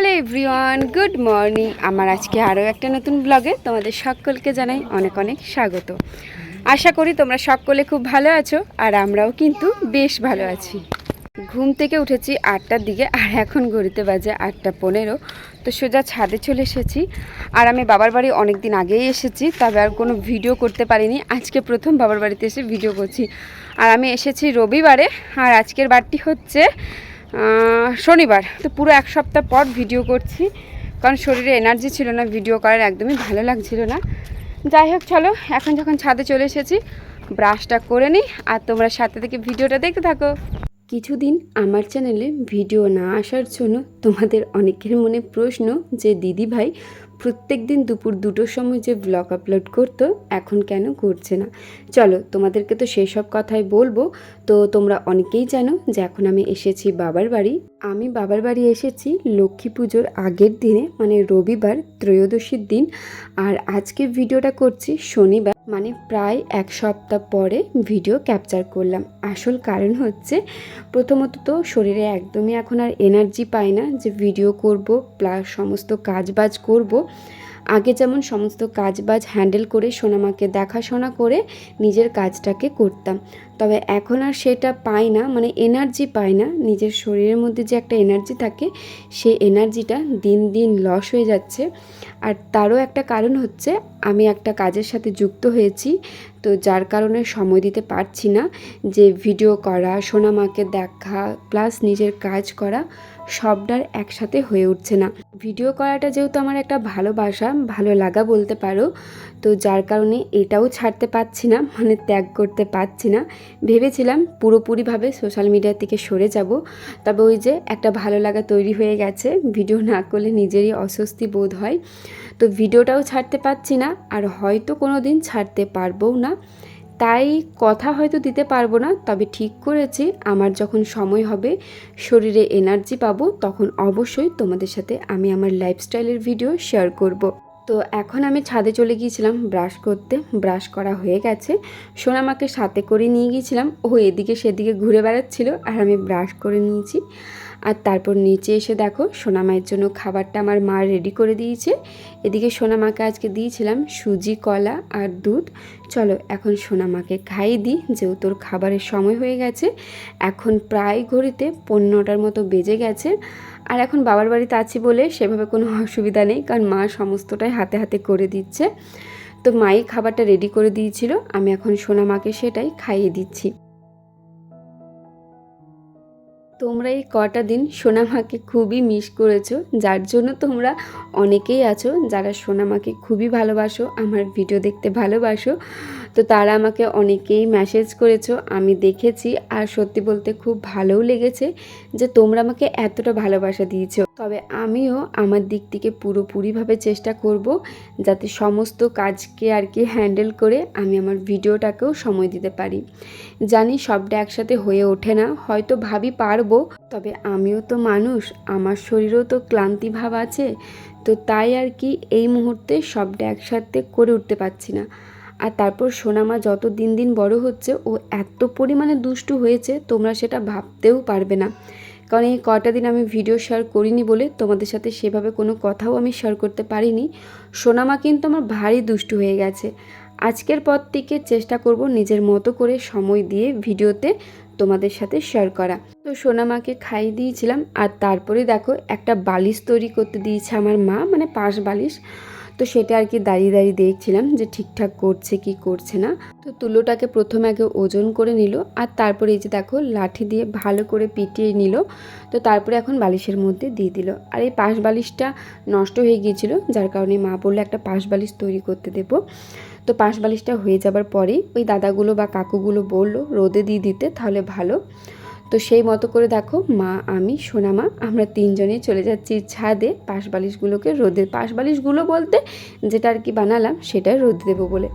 Hello everyone, good morning. আমার আজকে আরও একটা নতুন ব্লগে তোমাদের সকলকে জানাই অনেক অনেক স্বাগত। আশা করি তোমরা সকলে খুব ভালো আছো আর আমরাও কিন্তু বেশ ভালো আছি। ঘুম থেকে উঠেছি আটটার দিকে আর এখন ঘড়িতে বাজে আটটা পনেরো। তো সোজা ছাদে চলে এসেছি। আর আমি বাবার বাড়ি অনেক দিন আগেই এসেছি, তবে আর কোনো ভিডিও করতে পারিনি। আজকে প্রথম বাবার বাড়িতে এসে ভিডিও করছি। আর আমি এসেছি রবিবারে, আর আজকের বারটি হচ্ছে শনিবার। তো পুরো এক সপ্তাহ পর ভিডিও করছি। কারণ শরীরে এনার্জি ছিল না ভিডিও করার একদমই ভালো লাগছিল না। যাই হোক, চলো, এখন যখন ছাদে চলে এসেছি ব্রাশটা করে নিই আর তোমরা সাথে থেকে ভিডিওটা দেখতে থাকো। কিছুদিন আমার চ্যানেলে ভিডিও না আসার জন্য তোমাদের অনেকের মনে প্রশ্ন যে দিদি ভাই প্রত্যেক দিন দুপুর দুটোর সময় যে ব্লগ আপলোড করতো, এখন কেন করছে না? চলো, তোমাদেরকে তো সেই সব কথাই বলব। তো তোমরা অনেকেই জানো যে এখন আমি এসেছি বাবার বাড়ি। আমি বাবার বাড়ি এসেছি লক্ষ্মী পুজোর আগের দিনে মানে রবিবার, ত্রয়োদশীর দিন। আর আজকে ভিডিওটা করছি শনিবার মানে প্রায় এক সপ্তাহ পরে ভিডিও ক্যাপচার করলাম। আসল কারণ হচ্ছে, প্রথমত তো শরীরে একদমই এখন আর এনার্জি পায় না যে ভিডিও করব প্লাস সমস্ত কাজবাজ করব। আগে যেমন সমস্ত কাজবাজ হ্যান্ডেল করে সোনামাকে দেখাশোনা করে নিজের কাজটাকে করতাম। তবে এখন আর সেটা পাই না মানে এনার্জি পাই না। নিজের শরীরের মধ্যে যে একটা এনার্জি থাকে, সেই এনার্জিটা দিন দিন লস হয়ে যাচ্ছে। আর তারও একটা কারণ হচ্ছে, আমি একটা কাজের সাথে যুক্ত হয়েছি, তো যার কারণে সময় দিতে পারছি না। যে ভিডিও করা, সোনামাকে দেখা প্লাস নিজের কাজ করা সবটার একসাথে হয়ে উঠছে না। ভিডিও করাটা যেহেতু আমার একটা ভালোবাসা, ভালো লাগা বলতে পারো, তো যার কারণে এটাও ছাড়তে পারছি না মানে ত্যাগ করতে পারছি না। ভেবেছিলাম পুরোপুরিভাবে সোশ্যাল মিডিয়া থেকে সরে যাব, তবে ওই যে একটা ভালো লাগা তৈরি হয়ে গেছে, ভিডিও না করলে নিজেরই অস্বস্তি বোধ হয়। তো ভিডিওটাও ছাড়তে পারছি না, আর হয়তো কোনো দিন ছাড়তে পারবও না। তাই কথা হয়তো দিতে পারব না, তবে ঠিক করেছি। আমার যখন সময় হবে, শরীরে এনার্জি পাবো, তখন অবশ্যই তোমাদের সাথে আমি আমার লাইফস্টাইলের ভিডিও শেয়ার করব। তো এখন আমি ছাদে চলে গিয়েছিলাম ব্রাশ করতে। ব্রাশ করা হয়ে গেছে। সোনামাকে সাথে করে নিয়ে গিয়েছিলাম। ও এদিকে সেদিকে ঘুরে বেড়াচ্ছিল আর আমি ব্রাশ করে নিয়েছি। আর তারপর নিচে এসে দেখো সোনামায়ের জন্য খাবারটা আমার মা রেডি করে দিয়েছে। এদিকে সোনামাকে আজকে দিয়েছিলাম সুজি, কলা আর দুধ। চলো এখন সোনামাকে খাইয়ে দিই, যেহেতু তোর খাবারের সময় হয়ে গেছে। এখন প্রায় ঘড়িতে পনেরোটার মতো বেজে গেছে। আর এখন বাবার বাড়িতে আছি বলে সেভাবে কোনো অসুবিধা নেই, কারণ মা সমস্তটাই হাতে হাতে করে দিচ্ছে। তো মাই খাবারটা রেডি করে দিয়েছিল, আমি এখন সোনামাকে সেটাই খাইয়ে দিচ্ছি। তোমরা এই কটা দিন সোনামাকে খুবই মিস করেছ, যার জন্য তোমরা অনেকেই আছো যারা সোনামাকে খুবই ভালোবাসো, আমার ভিডিও দেখতে ভালোবাসো। তো তারা আমাকে অনেকেই মেসেজ করেছ, আমি দেখেছি আর সত্যি বলতে খুব ভালোও লেগেছে যে তোমরা আমাকে এতটা ভালোবাসা দিয়েছ। তবে আমিও আমার দিক থেকে পুরোপুরিভাবে চেষ্টা করব যাতে সমস্ত কাজকে আর কি হ্যান্ডেল করে আমি আমার ভিডিওটাকেও সময় দিতে পারি। জানি সবটা একসাথে হয়ে ওঠে না, হয়তো ভাবি পারব, তবে আমিও তো মানুষ, আমার শরীরেও তো ক্লান্তি ভাব আছে, তো তাই আর কি এই মুহূর্তে সবটা একসাথে করে উঠতে পারছি না। আর তারপর সোনামা যত দিন দিন বড় হচ্ছে, ও এত পরিমাণে দুষ্টু হয়েছে, তোমরা সেটা ভাবতেও পারবে না। কারণ এই কটা দিন আমি ভিডিও শেয়ার করিনি বলে তোমাদের সাথে সেভাবে কোনো কথাও আমি শেয়ার করতে পারিনি। সোনামা কিন্তু আমার ভারী দুষ্টু হয়ে গেছে। আজকের পর থেকে চেষ্টা করব নিজের মতো করে সময় দিয়ে ভিডিওতে তোমাদের সাথে শেয়ার করা। তো সোনামাকে খাইয়ে দিয়েছিলাম, আর তারপরে দেখো একটা বালিশ তৈরি করতে দিয়েছে আমার মা মানে পাশ বালিশ। তো সেটা আর কি দাঁড়িয়ে দাঁড়িয়ে দেখছিলাম যে ঠিকঠাক করছে কি করছে না। তো তুলোটাকে প্রথমে আগে ওজন করে নিল আর তারপরে এই যে দেখো লাঠি দিয়ে ভালো করে পিটিয়ে নিল। তো তারপরে এখন বালিশের মধ্যে দিয়ে দিল। আর এই পাশ বালিশটা নষ্ট হয়ে গিয়েছিল, যার কারণে মা বলল একটা পাশ বালিশ তৈরি করতে দেবো। তো পাশ বালিশটা হয়ে যাবার পরেই ওই দাদাগুলো বা কাকুগুলো বলল, রোদে দিয়ে দিতে তাহলে ভালো। তো সেই মতো করে দেখো মা, আমি সোনামা আমরা তিনজনে চলে যাচ্ছি ছাদে পাশ বালিশগুলোকে রোদে। পাশ বালিশগুলো বলতে যেটা আর কি বানালাম সেটা রোদ দেবো বলে।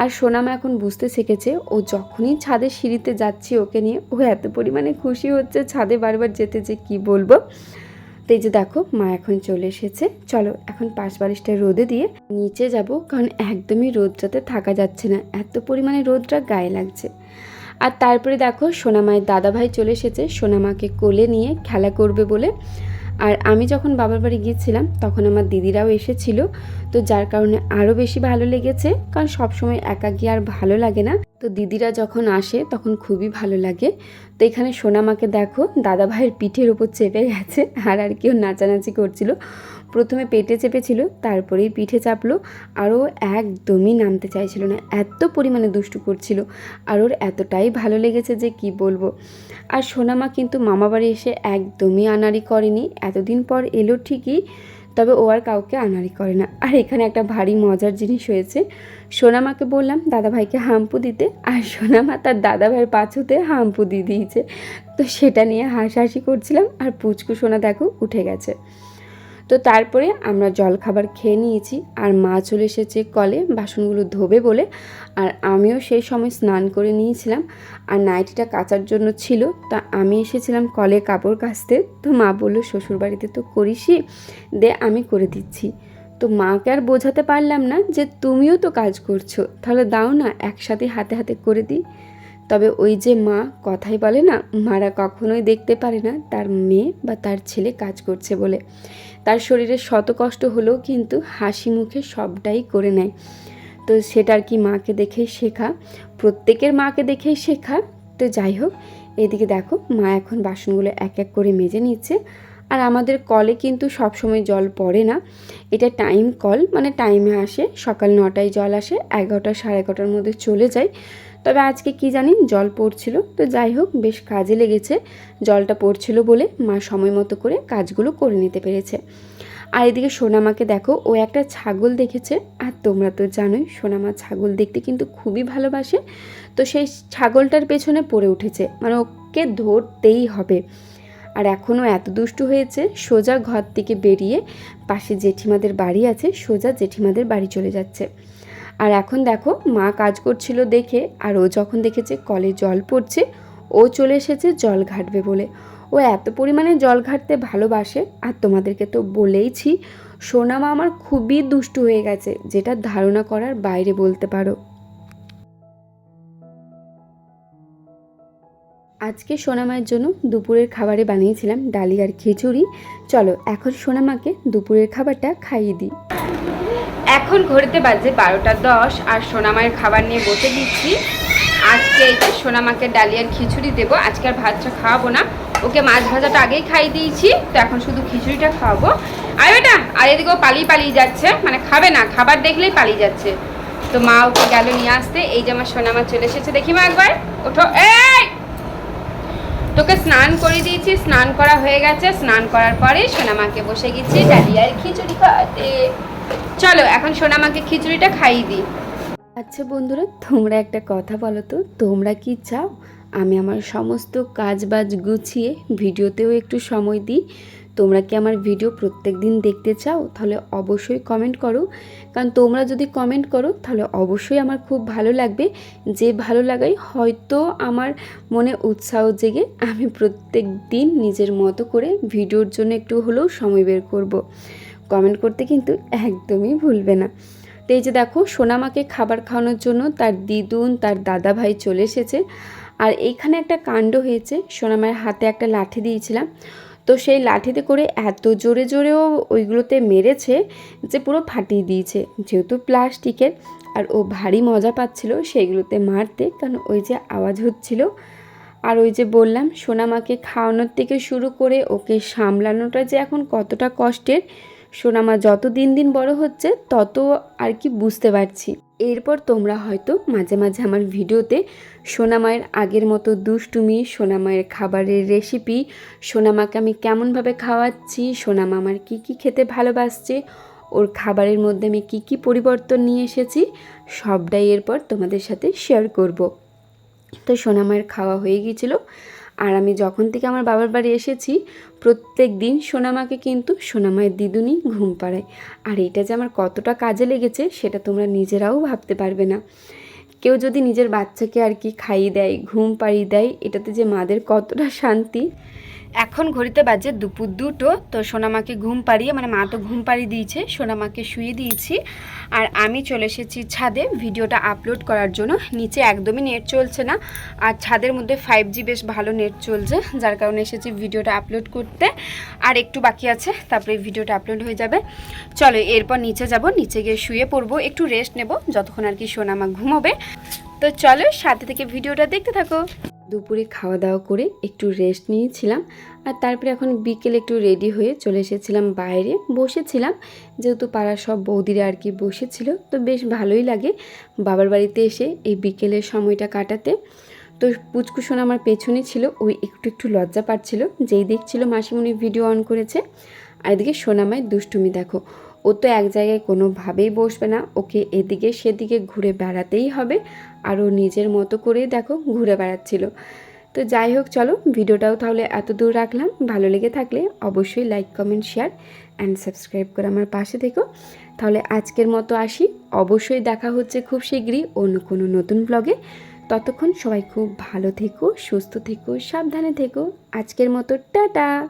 আর সোনামা এখন বুঝতে শিখেছে, ও যখনই ছাদে সিঁড়িতে যাচ্ছি ওকে নিয়ে, ও এত পরিমাণে খুশি হচ্ছে ছাদে বারবার যেতে যে কি বলব। তো এই যে দেখো, মা এখন চলে এসেছে। চলো এখন পাশ বালিশটা রোদে দিয়ে নিচে যাব, কারণ একদমই রোদটাতে থাকা যাচ্ছে না। এত পরিমাণে রোদটা গায়ে লাগছে। আর তারপরে দেখো সোনামায়ের দাদাভাই চলে এসেছে, সোনামাকে কোলে নিয়ে খেলা করবে বলে। আর আমি যখন বাবার বাড়ি গিয়েছিলাম, তখন আমার দিদিরাও এসেছিল। তো যার কারণে আরও বেশি ভালো লেগেছে, কারণ সবসময় একা গিয়ে আর ভালো লাগে না। তো দিদিরা যখন আসে, তখন খুবই ভালো লাগে। তো এখানে সোনামাকে দেখো দাদা ভাইয়ের পিঠের উপর চেপে গেছে, আর আর কেউ নাচানাচি করছিল। প্রথমে পেটে চেপেছিল, তারপরেই পিঠে চাপলো, আর ও একদমই নামতে চাইছিল না। এত পরিমাণে দুষ্টু করছিল, আর ওর এতটাই ভালো লেগেছে যে কি বলব। আর সোনামা কিন্তু মামাবাড়ি এসে একদমই আনাড়ি করেনি। এতদিন পর এলো ঠিকই, তবে ও আর কাউকে আনাড়ি করে না। আর এখানে একটা ভারী মজার জিনিস হয়েছে। সোনামাকে বললাম দাদাভাইকে হাম্পু দিতে। আর সোনামা তার দাদাভাইয়ের পাছুতে হাম্পু দিয়ে দিয়েছে। তো সেটা নিয়ে হাসাহাসি করছিলাম, আর পুচকু সোনা দেখো উঠে গেছে। তো তারপরে আমরা জলখাবার খেয়ে নিয়েছি আর মা চলে এসেছে কলে বাসনগুলো ধোবে বলে। আর আমিও সেই সময় স্নান করে নিয়েছিলাম আর নাইটিটা কাচার জন্য ছিল। তা আমি এসেছিলাম কলে কাপড় কাচতে। তো মা বলল, শ্বশুরবাড়িতে তো করিসই দে আমি করে দিচ্ছি। তো মাকে আর বোঝাতে পারলাম না যে তুমিও তো কাজ করছ, তাহলে দাও না, একসাথে হাতে হাতে করে দিই। তবে ওই যে মা কথাই বলে না, মারা কখনোই দেখতে পারে না তার মেয়ে বা তার ছেলে কাজ করছে বলে। তার শরীরে শত কষ্ট হলেও কিন্তু হাসি মুখে সবটাই করে নেয়। তো সেটা আর কি মাকে দেখেই শেখা, প্রত্যেকের মাকে দেখেই শেখা। তো যাই হোক, এদিকে দেখো, মা এখন বাসনগুলো এক এক করে মেজে নিচ্ছে। আর আমাদের কলে কিন্তু সবসময় জল পড়ে না। এটা টাইম কল মানে টাইমে আসে, সকাল নটায় জল আসে, এগারোটা সাড়ে এগারোটার মধ্যে চলে যায়। তবে আজকে কি জানি জল পড়ছিল, তো যাই হোক বেশ কাজে লেগেছে। জলটা পড়ছিল বলে মা সময় মতো করে কাজগুলো করে নিতে পেরেছে। আর এদিকে সোনামাকে দেখো, ও একটা ছাগল দেখেছে। আর তোমরা তো জানোই সোনামা ছাগল দেখতে কিন্তু খুবই ভালোবাসে। তো সেই ছাগলটার পেছনে পড়ে উঠেছে মানে ওকে ধরতেই হবে। আর এখনও এত দুষ্টু হয়েছে, সোজা ঘর থেকে বেরিয়ে পাশে জেঠিমাদের বাড়ি আছে, সোজা জেঠিমাদের বাড়ি চলে যাচ্ছে। আর এখন দেখো মা কাজ করছিল দেখে, আর ও যখন দেখেছে কলে জল পড়ছে, ও চলে এসেছে জল ঘাটবে বলে। ও এত পরিমাণে জল ঘাটতে ভালোবাসে, আর তোমাদেরকে তো বলেইছি সোনামা আমার খুবই দুষ্টু হয়ে গেছে, যেটা ধারণা করার বাইরে বলতে পারো। আজকে সোনামায়ের জন্য দুপুরের খাবারে বানিয়েছিলাম ডালি আর খিচুড়ি। চলো এখন সোনামাকে দুপুরের খাবারটা খাইয়ে দিই। এখন ঘড়িতে বাজে বারোটা দশ আর সোনামায়ের খাবার নিয়ে বসে দিচ্ছি। আজকে এই যে সোনামাকে ডালিয়ার খিচুড়ি দেবো, আজকে আর ভাতটা খাওয়াবো না। ওকে মাছ ভাজাটা আগেই খাইয়ে দিয়েছি, তো এখন শুধু খিচুড়িটা খাওয়াবো। আর এটা আর এদিকেও পালিয়ে পালিয়ে যাচ্ছে মানে খাবে না, খাবার দেখলেই পালিয়ে যাচ্ছে। তো মা ওকে গেল নিয়ে আসতে, এই যে আমার সোনামা চলে এসেছে, দেখি মা একবার, ওঠো, এই! তোকে স্নান করে দিয়েছি, স্নান করা হয়ে গেছে, স্নান করার পরে সোনামাকে বসে গেছি ডালিয়ার খিচুড়ি খাওয়াতে। চলো, এখন সোনামাকে খিচুড়িটা খাইয়ে দিই। আচ্ছা বন্ধুরা, তোমরা একটা কথা বলো তো, তোমরা কি চাও? আমি আমার সমস্ত কাজ বাজ গুছিয়ে ভিডিওতেও একটু সময় দিই। তোমরা কি আমার ভিডিও প্রত্যেক দিন দেখতে চাও? তাহলে অবশ্যই কমেন্ট করো। কারণ তোমরা যদি কমেন্ট করো, তাহলে অবশ্যই আমার খুব ভালো লাগবে। যে ভালো লাগাই হয়তো আমার মনে উৎসাহ জেগে আমি প্রত্যেক দিন নিজের মতো করে ভিডিওর জন্য একটু হলেও সময় বের করব। কমেন্ট করতে কিন্তু একদমই ভুলবে না। তো এই যে দেখো সোনামাকে খাবার খাওয়ানোর জন্য তার দিদুন, তার দাদা ভাই চলে এসেছে। আর এইখানে একটা কাণ্ড হয়েছে সোনামায়ের হাতে একটা লাঠি দিয়েছিলাম। তো সেই লাঠিতে করে এত জোরে জোরেও ওইগুলোতে মেরেছে যে পুরো ফাটিয়ে দিয়েছে। যেহেতু প্লাস্টিকের, আর ও ভারী মজা পাচ্ছিল সেইগুলোতে মারতে, কারণ ওই যে আওয়াজ হচ্ছিল। আর ওই যে বললাম সোনামাকে খাওয়ানোর থেকে শুরু করে ওকে সামলানোটা যে এখন কতটা কষ্টের সোনামা যত দিন দিন বড় হচ্ছে, তত আর কি বুঝতে পারছি। এরপর তোমরা হয়তো মাঝে মাঝে আমার ভিডিওতে সোনামায়ের আগের মতো দুষ্টুমি, সোনামায়ের খাবারের রেসিপি সোনামাকে আমি কেমনভাবে খাওয়াচ্ছি, সোনামা আমার কী কী খেতে ভালোবাসছে, ওর খাবারের মধ্যে আমি কী কী পরিবর্তন নিয়ে এসেছি, সবটাই এরপর তোমাদের সাথে শেয়ার করব। তো সোনামায়ের খাওয়া হয়ে গিয়েছিল। আর আমি যখন থেকে আমার বাবার বাড়ি এসেছি, প্রত্যেক দিন সোনামাকে কিন্তু সোনামায়ের দিদুনি ঘুম পাড়ায়। আর এটা যে আমার কতটা কাজে লেগেছে, সেটা তোমরা নিজেরাও ভাবতে পারবে না। কেউ যদি নিজের বাচ্চাকে আর কি খাইয়ে দেয়, ঘুম পাড়িয়ে দেয়, এটাতে যে মাদের কতটা শান্তি এখন ঘড়িতে বাজে দুপুর দুটো, তো সোনামাকে ঘুম পাড়িয়ে মানে মা তো ঘুম পাড়িয়ে দিয়েছে, সোনামাকে শুয়ে দিয়েছি। আর আমি চলে এসেছি ছাদে, ভিডিওটা আপলোড করার জন্য। নিচে একদমই নেট চলছে না, আর ছাদের মধ্যে ফাইভ জি বেশ ভালো নেট চলছে, যার কারণে এসেছি ভিডিওটা আপলোড করতে। আর একটু বাকি আছে, তারপরে ভিডিওটা আপলোড হয়ে যাবে। চলো, এরপর নিচে যাব, নিচে গিয়ে শুয়ে পড়ব, একটু রেস্ট নেব, যতক্ষণ আর কি সোনামা ঘুমোবে। তো চলো, সাথে থেকে ভিডিওটা দেখতে থাকো। দুপুরে খাওয়া দাওয়া করে একটু রেস্ট নিয়েছিলাম আর তারপরে এখন বিকেলে একটু রেডি হয়ে চলে এসেছিলাম বাইরে। বসেছিলাম, যেহেতু পাড়ার সব বৌদিরা আর কি বসেছিল, তো বেশ ভালোই লাগে বাবার বাড়িতে এসে এই বিকেলের সময়টা কাটাতে। তো পুচকুসোনা আমার পেছনে ছিল ওই একটু একটু লজ্জা পাচ্ছিল, যেই দেখছিল মাসিমণি ভিডিও অন করেছে। আর এদিকে সোনামায় দুষ্টুমি দেখো, ও তো এক জায়গায় কোনোভাবেই বসবে না, ওকে এদিকে সেদিকে ঘুরে বেড়াতেই হবে। আর ও নিজের মতো করেই দেখো ঘুরে বেড়াচ্ছিল। তো যাই হোক, চলো ভিডিওটাও তাহলে এত দূর রাখলাম। ভালো লেগে থাকলে অবশ্যই like comment share and subscribe করে আমার পাশে থেকো। তাহলে আজকের মতো আসি। অবশ্যই দেখা হচ্ছে খুব শীঘ্রই অন্য কোনো নতুন ব্লগে ততক্ষণ সবাই খুব ভালো থেকো, সুস্থ থেকো, সাবধানে থেকো। আজকের মতো, টাটা!